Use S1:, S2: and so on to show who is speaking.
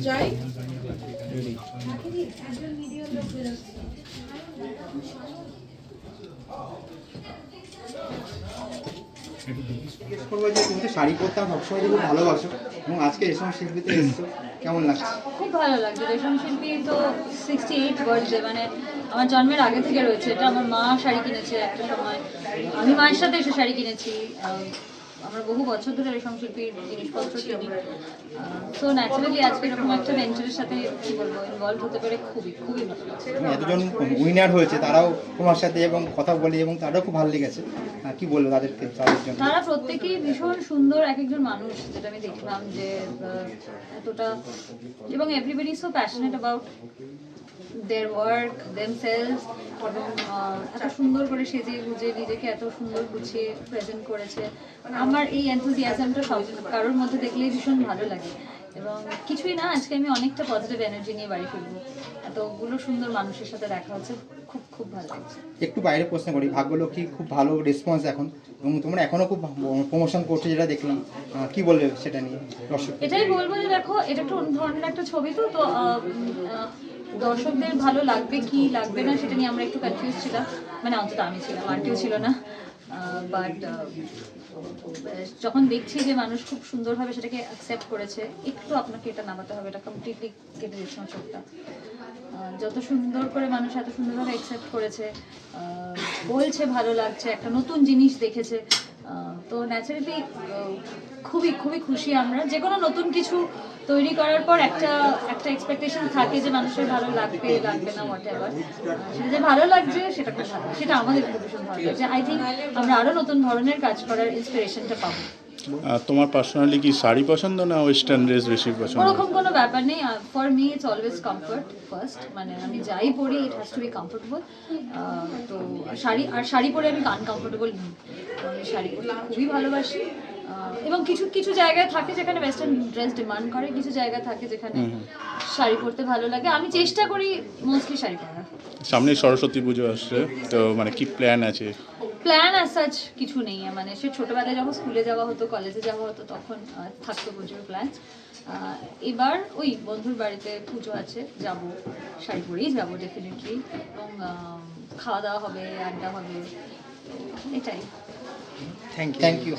S1: যাই।
S2: জিজ্ঞেস করব যে তুমি তো শাড়ি পরতে আমার সবসময় খুব ভালোবাসো এবং আজকে এসব শিল্পীতে এসছো কেমন লাগছে?
S3: খুব ভালো লাগছে। রেশম শিল্পী তো সিক্সটি এইট বার্থডে মানে আমার জন্মের আগে থেকে রয়েছে। এটা আমার মা শাড়ি কিনেছে একটা সময়। আমি মায়ের সাথে এসে শাড়ি কিনেছি। আমরা বহু বছর ধরে রেশম শিল্পীর জিনিসপত্র কিনি সো ন্যাচারালি আজকে এরকম একটা ভেঞ্চারের সাথে কি বলব ইনভলভ হতে পেরে খুবই খুবই ভালো লাগছে।
S2: এতজন উইনার হয়েছে তারাও তোমার সাথে এবং কথা বলে এবং তারাও খুব ভালো লেগেছে। কি বলব তাদেরকে তাদের জন্য?
S3: তারা প্রত্যেকেই ভীষণ সুন্দর এক একজন মানুষ যেটা আমি দেখলাম যে এতটা এবং everybody so passionate about their work themselves এবং এত সুন্দর করে সেজে গুজে নিজেকে এত সুন্দর গুছিয়ে প্রেজেন্ট করেছে। আমার এই এনথুজিয়াজমটা সব কারোর মধ্যে দেখলেই ভীষণ ভালো লাগে। এবং কিছুই না আজকে আমি অনেকটা পজিটিভ এনার্জি নিয়ে বাড়ি ফিরবো। এতগুলো সুন্দর মানুষের সাথে দেখা হচ্ছে খুব খুব ভালো লাগছে।
S2: একটু বাইরে প্রশ্ন করি ভাগ্যলক্ষ্মী খুব ভালো রেসপন্স এখন এবং তোমরা এখনও খুব প্রমোশন করছ যেটা দেখলাম। কি বলবে সেটা নিয়ে দর্শক?
S3: এটাই বলব যে দেখো এটা একটু অন্য ধরনের একটা ছবি তো তো দর্শকদের ভালো লাগবে কি লাগবে না সেটা নিয়ে আমরা একটু কনফিউজ ছিলাম। মানে অন্তত আমি ছিলাম আন্টিও ছিল না। বাট যখন দেখছি যে মানুষ খুব সুন্দরভাবে সেটাকে অ্যাকসেপ্ট করেছে, একটু আপনাকে এটা নামাতে হবে, এটা কমপ্লিটলি কেটে দিচ্ছে চোখটা। যত সুন্দর করে মানুষ এত সুন্দরভাবে অ্যাকসেপ্ট করেছে বলছে ভালো লাগছে, একটা নতুন জিনিস দেখেছে তো ন্যাচারালি খুবই খুবই খুশি আমরা। যে কোনো নতুন কিছু তৈরি করার পর একটা একটা এক্সপেকটেশন থাকে যে মানুষের ভালো লাগবে লাগবে না হোয়াট এভার সেটা যে ভালো লাগছে, সেটা খুব সেটা আমাদের ভীষণ ভালো লাগছে। আই থিঙ্ক আমরা আরও নতুন ধরনের কাজ করার ইন্সপিরেশনটা পাবো।
S4: তোমার পার্সোনালি কি শাড়ি পছন্দ না ওয়েস্টার্ন ড্রেস বেশি পছন্দ?
S3: ওরকম কোনো ব্যাপার নেই। For me it's always comfort first মানে আমি যাই পরি it has to be comfortable তো শাড়ি আর শাড়ি পরে আমি আনকমফোর্টেবল নই। আমি শাড়ি পরতে খুবই ভালোবাসি। এবং কিছু কিছু জায়গায় থাকে যেখানে ওয়েস্টার্ন ড্রেস ডিমান্ড করে কিছু জায়গা থাকে যেখানে শাড়ি পরতে ভালো লাগে। আমি চেষ্টা করি মোস্টলি শাড়ি পরার।
S4: সামনে সরস্বতী পুজো আসছে তো মানে কি প্ল্যান আছে?
S3: প্ল্যান সাচ কিছু নেই মানে সে ছোটোবেলায় যখন স্কুলে যাওয়া হতো কলেজে যাওয়া হতো তখন থাকতো প্রচুর প্ল্যান এবার ওই বন্ধুর বাড়িতে পুজো আছে যাব শাড়ি পরেই যাব ডেফিনেটলি এবং খাওয়া দাওয়া হবে আড্ডা হবে এটাই।
S2: Thank you thank you